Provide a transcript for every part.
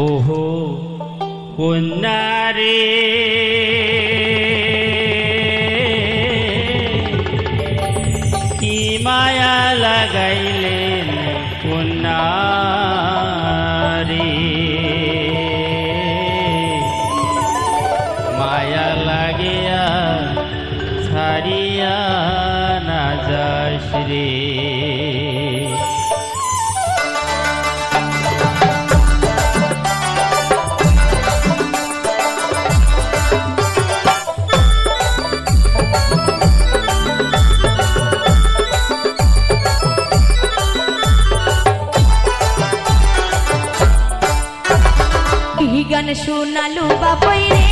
ওহো কন্যারে। কি মায়া লাগাইলেন কন্যারে। মায়া লাগিয়া ছাড়িয়া না যাস রে। শোনালু বাপই রে,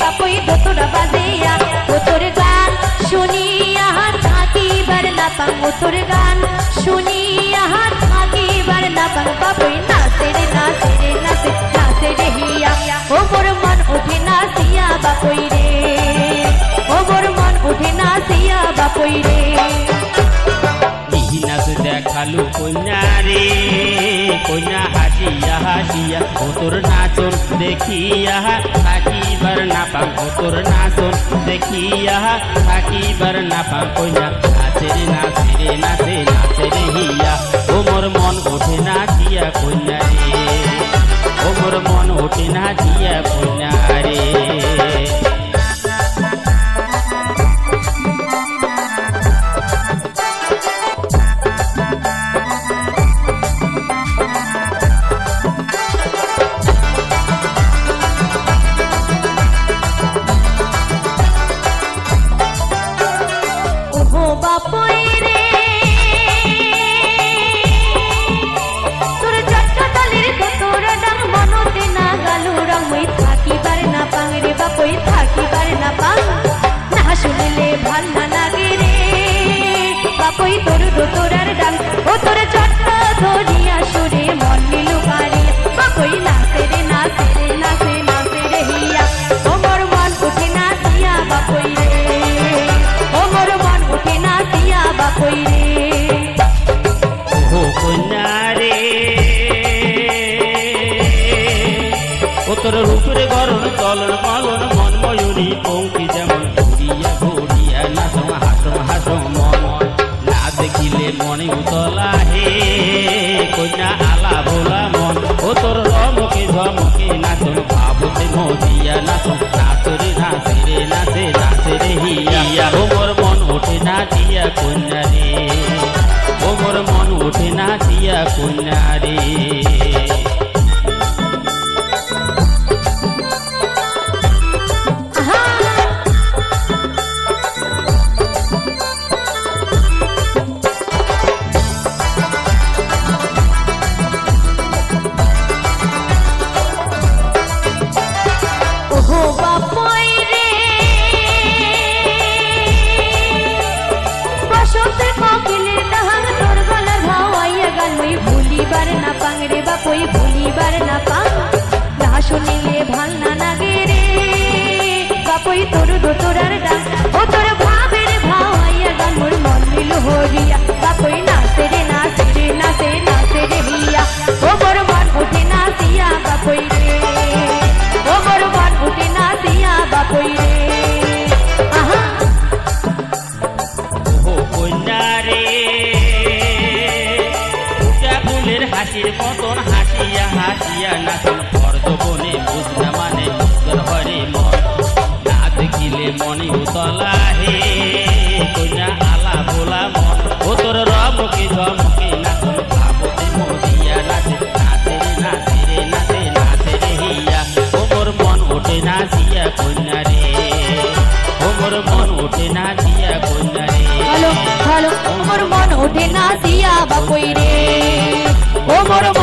বাপই দোতরা বাজিয়া ও তোর গান শুনিয়া থাকিবার না পাং ও তোর গান। হাসিয়া ও তোর নাচন দেখিয়া থাকিবার না পাং ও তোর নাচন দেখিয়া থাকিবার না পাং কন্যা নাচে রে নাচে রে নাচে নাচে রে হিয়া ও মোর মন ওঠে নাচিয়া কন্যা রে ও মোর মন ওঠে নাচিয়া কন্যা রে থাকিবার না পাং রে বাপই থাকিবার ও তোর রূপরে গরণ চলন মলন মন ময়ূরী পঙ্কি যেমন ঘুরিয়া ঘুরিয়া নাচম হাসম হাসম মন। না দেখিলে মনে উতলা হে কন্যা আলা ভোলা মন। ও তোর রমকে ভাবতে মজিয়া নাচরে নাচে রে নাচে নাচে রে হিয়া মন ওঠে নাচিয়া কন্যা রে মন ওঠে নাচিয়া কন্যা রে। বসন্তে কোকিলের ডাহাং তোর গলার ভাওয়াইয়া ভুলিবার না পাং রে ভুলিবার না পাং না শুনিলে ভালো না লাগে রে। বাপই তোর দোতরার মতন হাসিয়া হাসিয়া নাচন। বনে বুঝনা মানে তোর হরে মন। না দেখিলে মনে উতলা হে কন্যা আলা ভোলা মন। ও তোর রবকে জমকে নাচন? ভাবতে মরিয়া নাচে নাচে নাচে রে, নাচে নাচে রে হিয়া। ও মন ওঠে নাচিয়া কন্যা রে। ও মন ওঠে নাচিয়া কন্যা রে। হ্যালো হ্যালো মোর মন ওঠে নাচিয়া বাপই রে। ও মোর